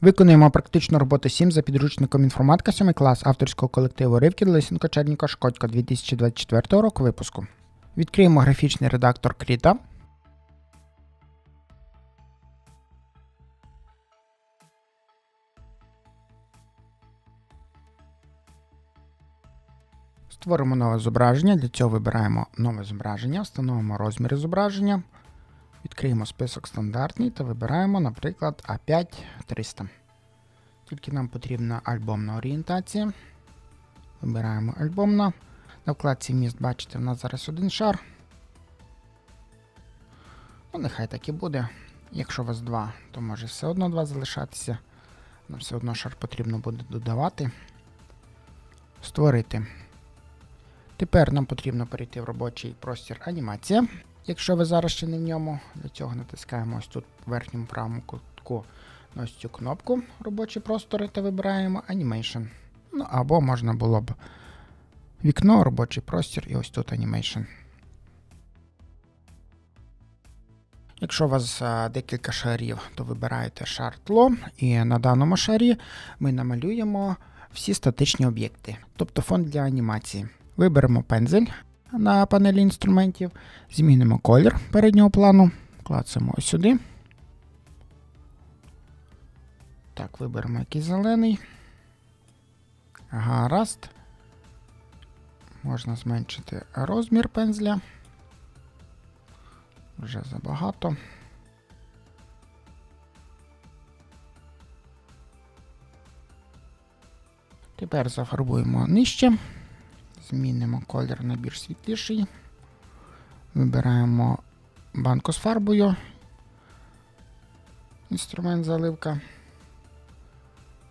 Виконуємо практичну роботу 7 за підручником інформатика 7 клас авторського колективу Ривкін Лисенко Черніко Шкодько 2024 року випуску. Відкриємо графічний редактор Кріта. Створимо нове зображення. Для цього вибираємо нове зображення, встановимо розміри зображення. Відкриємо список стандартний та вибираємо, наприклад, A5 300. Тільки нам потрібна альбомна орієнтація. Вибираємо альбомна. На вкладці міст, бачите, в нас зараз один шар. Ну, нехай так і буде. Якщо у вас два, то може все одно два залишатися. Нам все одно шар потрібно буде додавати. Створити. Тепер нам потрібно перейти в робочий простір анімація. Якщо ви зараз ще не в ньому, для цього натискаємо ось тут в верхньому правому кутку на ось цю кнопку робочі простори та вибираємо Animation. Ну або можна було б вікно, робочий простір і ось тут Animation. Якщо у вас декілька шарів, то вибираєте шар тло, і на даному шарі ми намалюємо всі статичні об'єкти, тобто фон для анімації. Виберемо пензель на панелі інструментів, змінимо колір переднього плану, клацаємо ось сюди. Так, виберемо якийсь зелений. Гаразд. Можна зменшити розмір пензля. Вже забагато. Тепер зафарбуємо нижче. Змінимо колір на більш світліший. Вибираємо банку з фарбою. Інструмент заливка.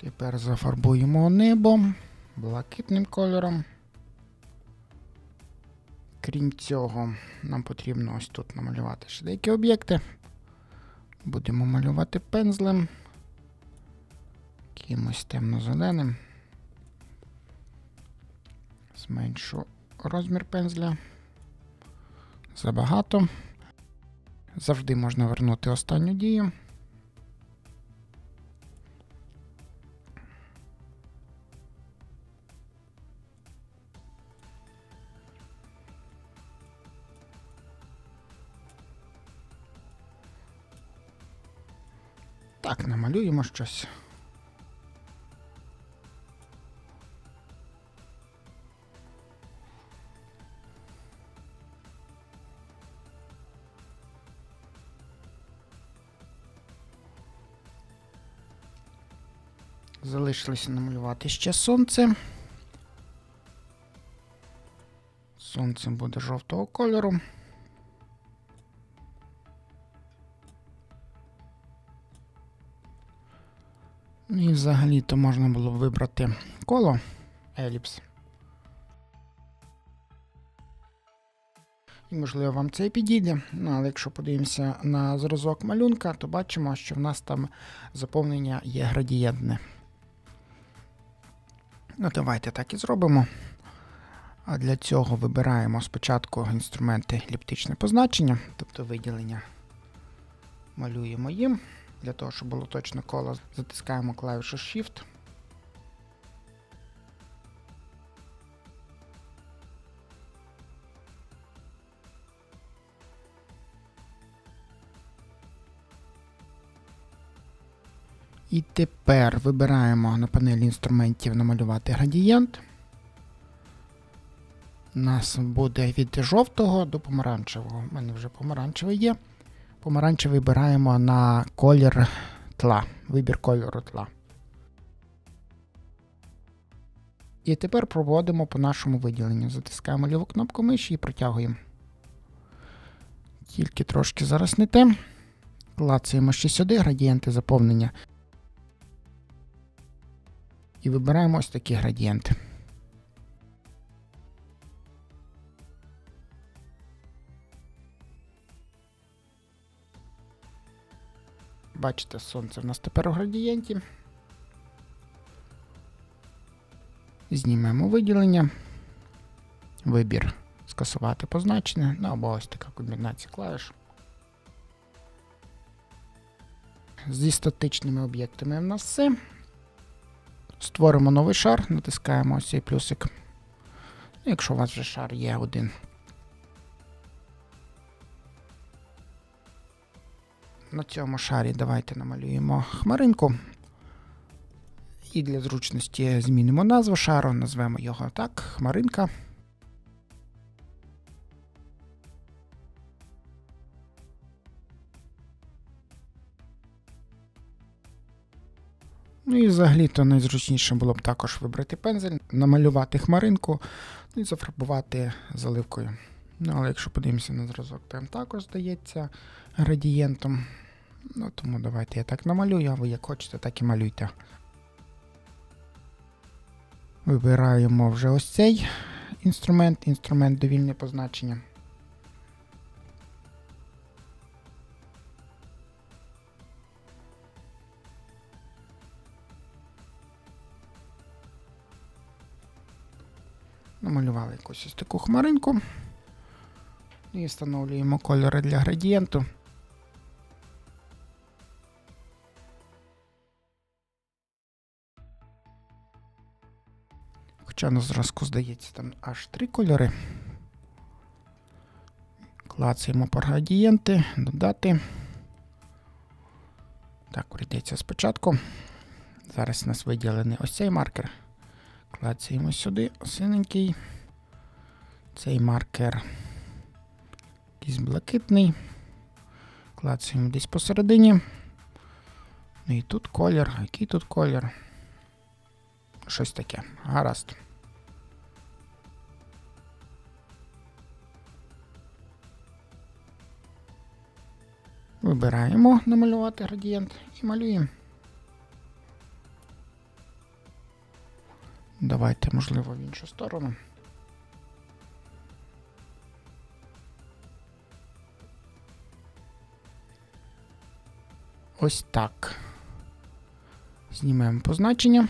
Тепер зафарбуємо небо блакитним кольором. Крім цього, нам потрібно ось тут намалювати ще деякі об'єкти. Будемо малювати пензлем. Якимось темно-зеленим. Зменшу розмір пензля. Забагато. Завжди можна вернути останню дію. Так, намалюємо щось. Залишилося намалювати ще сонце. Сонце буде жовтого кольору. Ну І взагалі-то можна було б вибрати коло еліпс. І, можливо, вам це і підійде. Ну, але якщо подивимося на зразок малюнка, то бачимо, що в нас там заповнення є градієнтне. Ну, давайте так і зробимо. А для цього вибираємо спочатку інструменти ліптичне позначення, тобто виділення. Малюємо їм. Для того, щоб було точно коло, затискаємо клавішу Shift. І тепер вибираємо на панелі інструментів намалювати градієнт. У нас буде від жовтого до помаранчевого. У мене вже помаранчевий є. Помаранчевий вибираємо на колір тла. Вибір кольору тла. І тепер проводимо по нашому виділенню. Затискаємо ліву кнопку миші і протягуємо. Тільки трошки зараз не те. Клацаємо ще сюди градієнти заповнення. І вибираємо ось такі градієнти. Бачите, сонце в нас тепер у градієнті. Знімемо виділення. Вибір скасувати позначене. Ну або ось така комбінація клавіш. Зі статичними об'єктами в нас все. Створимо новий шар, натискаємо ось цей плюсик. Ну, якщо у вас вже шар є один. На цьому шарі давайте намалюємо хмаринку. І для зручності змінимо назву шару, назвемо його так, хмаринка. Ну і взагалі-то найзручніше було б також вибрати пензель, намалювати хмаринку ну і зафарбувати заливкою. Ну, але якщо подивимося на зразок, там також здається градієнтом. Ну, тому давайте я так намалюю, а ви як хочете, так і малюйте. Вибираємо вже ось цей інструмент, інструмент довільне позначення. Намалювали якусь ось таку хмаринку. І встановлюємо кольори для градієнту. Хоча на зразку здається там аж три кольори. Клацаємо по градієнти, додати. Так, прийдеться спочатку. Зараз у нас виділений ось цей маркер. Клацаємо сюди, синенький. Цей маркер якийсь блакитний. Клацаємо десь посередині. Ну і тут колір. Який тут колір? Щось таке. Гаразд. Вибираємо намалювати градієнт і малюємо. Давайте, можливо, в іншу сторону. Ось так. Знімаємо позначення.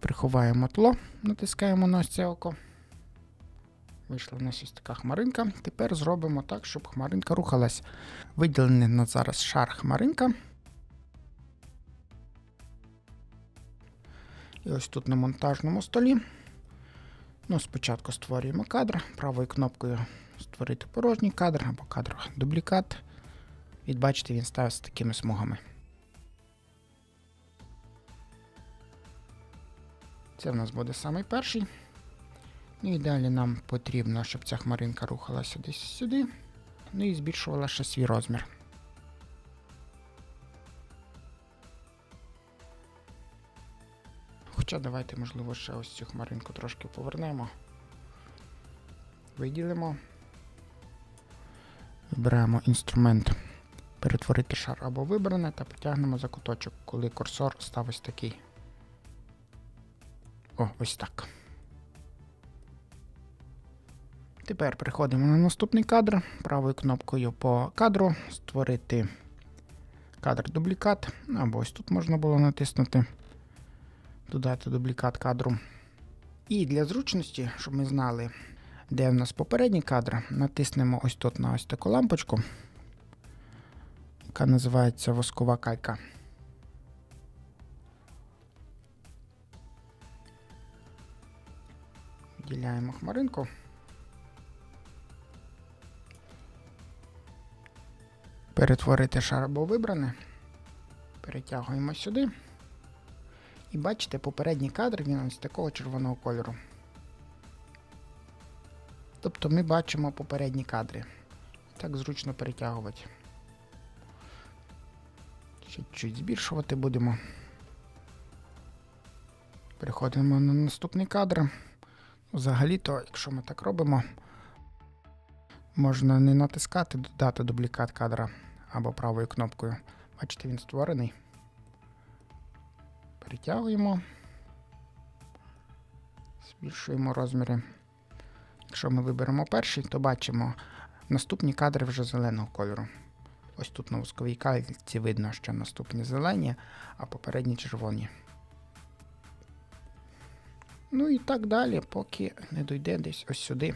Приховаємо тло, натискаємо на ось це око. Вийшла в нас ось така хмаринка. Тепер зробимо так, щоб хмаринка рухалась. Виділений на зараз шар хмаринка. І ось тут на монтажному столі. Ну, спочатку створюємо кадр, правою кнопкою створити порожній кадр або кадр дублікат. І бачите, він став з такими смугами. Це в нас буде самий перший. Ну і далі нам потрібно, щоб ця хмаринка рухалася десь сюди. Ну і збільшувала ще свій розмір. Хоча давайте, можливо, ще ось цю хмаринку трошки повернемо. Виділимо. Вибираємо інструмент перетворити шар або вибране та потягнемо за куточок, коли курсор став ось такий. О, ось так. Тепер переходимо на наступний кадр. Правою кнопкою по кадру створити кадр дублікат. Або ось тут можна було натиснути, додати дублікат кадру. І для зручності, щоб ми знали, де в нас попередній кадр, натиснемо ось тут на ось таку лампочку, яка називається воскова калька. Виділяємо хмаринку. Перетворити шар або вибране. Перетягуємо сюди. І бачите, попередній кадр він ось такого червоного кольору. Тобто ми бачимо попередні кадри. Так зручно перетягувати. Ще чуть збільшувати будемо. Переходимо на наступний кадр. Взагалі-то, якщо ми так робимо, можна не натискати додати дублікат кадра або правою кнопкою. Бачите, він створений. Перетягуємо, збільшуємо розміри. Якщо ми виберемо перший, то бачимо наступні кадри вже зеленого кольору. Ось тут на восковій кальці видно, що наступні зелені, а попередні червоні. Ну і так далі, поки не дойде десь ось сюди.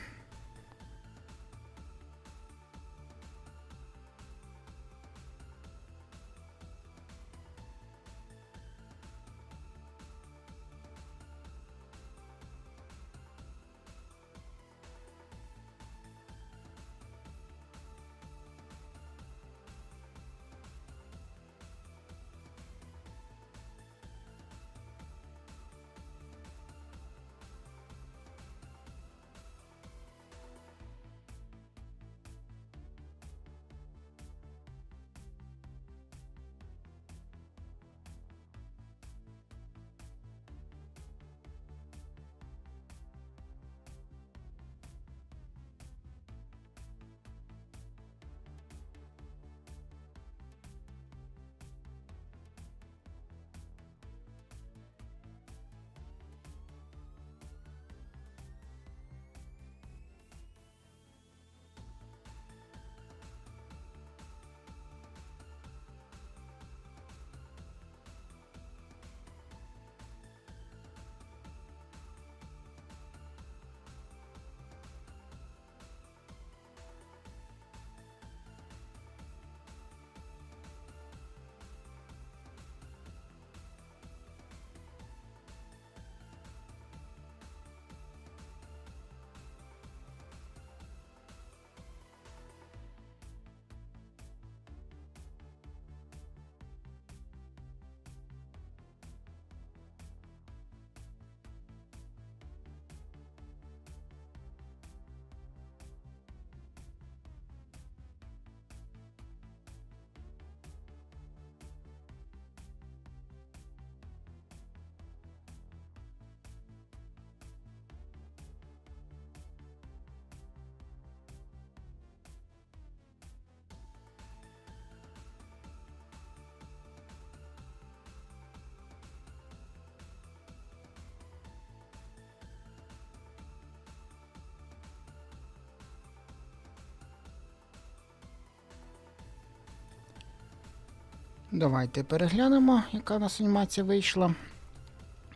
Давайте переглянемо, яка у нас анімація вийшла.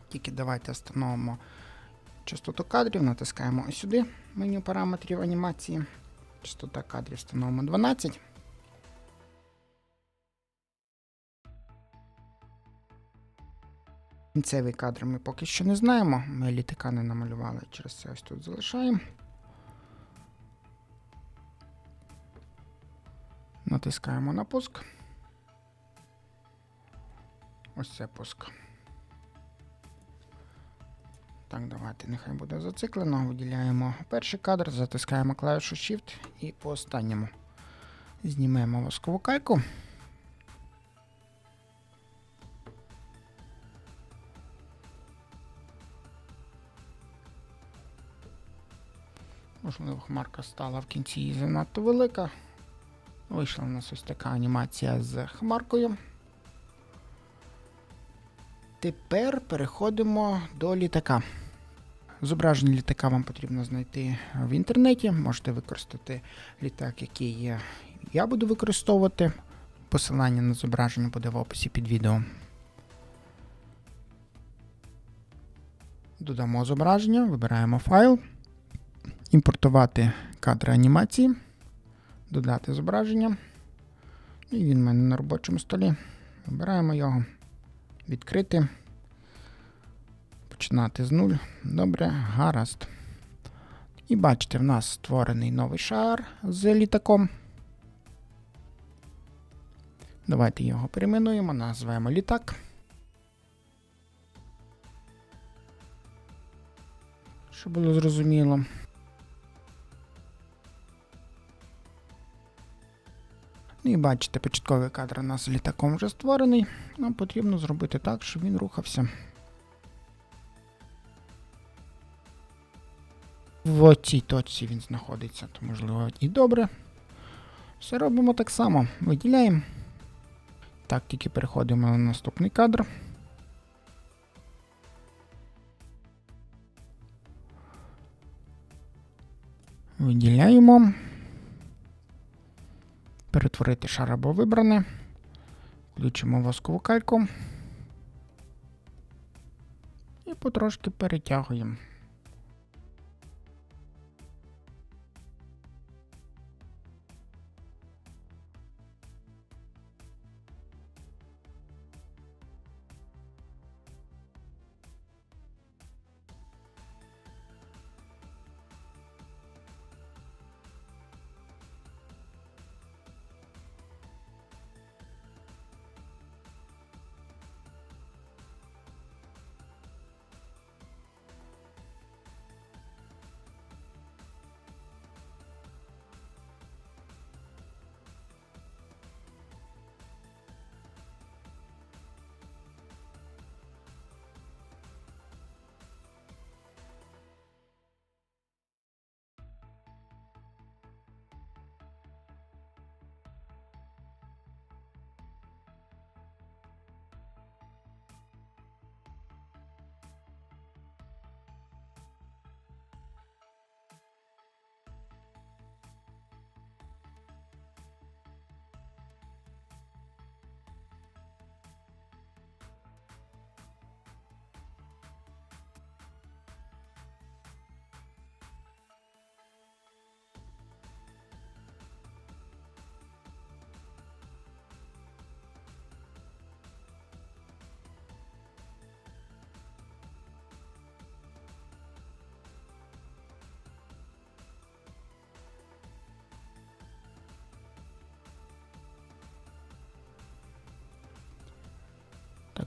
Тільки давайте встановимо частоту кадрів, натискаємо ось сюди меню параметрів анімації. Частота кадрів встановимо 12. Кінцевий кадр ми поки що не знаємо. Ми літака не намалювали, через це ось тут залишаємо. Натискаємо на пуск. Ось це пуск. Так, давайте, нехай буде зациклено. Виділяємо перший кадр, затискаємо клавішу Shift і по останньому знімемо воскову кайку. Можливо, хмарка стала в кінці її занадто велика. Вийшла у нас ось така анімація з хмаркою. Тепер переходимо до літака. Зображення літака вам потрібно знайти в інтернеті. Можете використати літак, який я буду використовувати. Посилання на зображення буде в описі під відео. Додамо зображення, вибираємо файл, імпортувати кадри анімації, додати зображення. І він в мене на робочому столі. Вибираємо його, відкрити. Починати з нуль. Добре, гаразд. І бачите, в нас створений новий шар з літаком. Давайте його перейменуємо, назвемо літак. Щоб було зрозуміло. І бачите, початковий кадр у нас літаком вже створений. Нам потрібно зробити так, щоб він рухався. В цій точці він знаходиться, то можливо і добре. Все робимо так само. Виділяємо. Так, тільки переходимо на наступний кадр. Виділяємо. Перетворити шар або вибране. Включимо воскову кальку. І потрошки перетягуємо.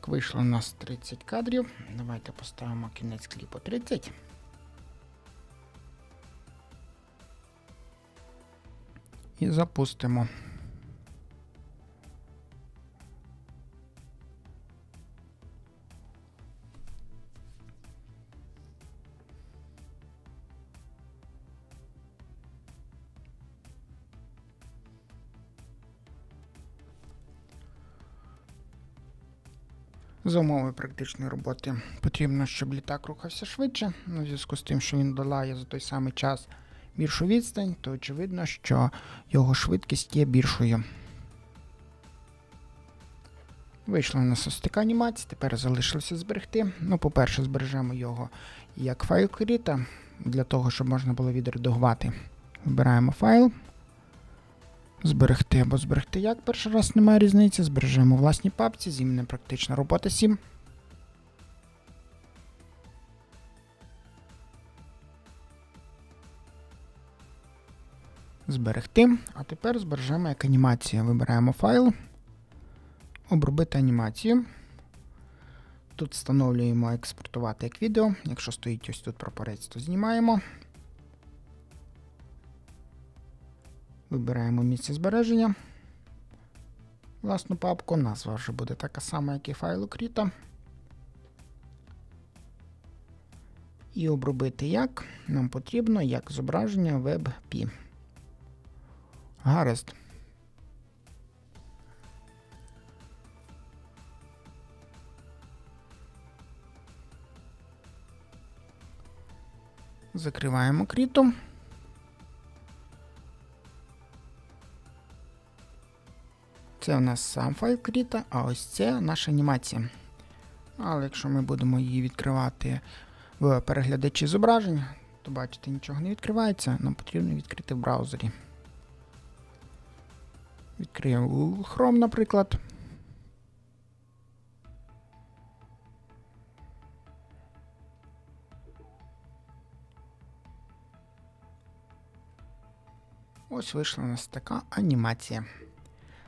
Вийшло у нас 30 кадрів. Давайте поставимо кінець кліпу 30. І запустимо. За умови практичної роботи потрібно, щоб літак рухався швидше. В зв'язку з тим, що він долає за той самий час більшу відстань, то очевидно, що його швидкість є більшою. Вийшла у нас ось така анімація, тепер залишилося зберегти. Ну, по-перше, збережемо його як файл кріта, для того, щоб можна було відредагувати. Вибираємо файл. Зберегти або зберегти як перший раз немає різниці. Збережемо у власній папці, з іменем практична робота 7. Зберегти. А тепер збережемо як анімація. Вибираємо файл. Обробити анімацію. Тут встановлюємо експортувати як відео. Якщо стоїть ось тут прапорець, то знімаємо. Вибираємо місце збереження. Власну папку. Назва вже буде така сама, як і файлу Кріта. І обробити як нам потрібно як зображення WebP. Гаразд. Закриваємо кріту. Це у нас сам файл кріта, а ось це наша анімація. Але якщо ми будемо її відкривати в переглядачі зображень, то бачите, нічого не відкривається, нам потрібно відкрити в браузері. Відкриємо Google Chrome, наприклад. Ось вийшла у нас така анімація.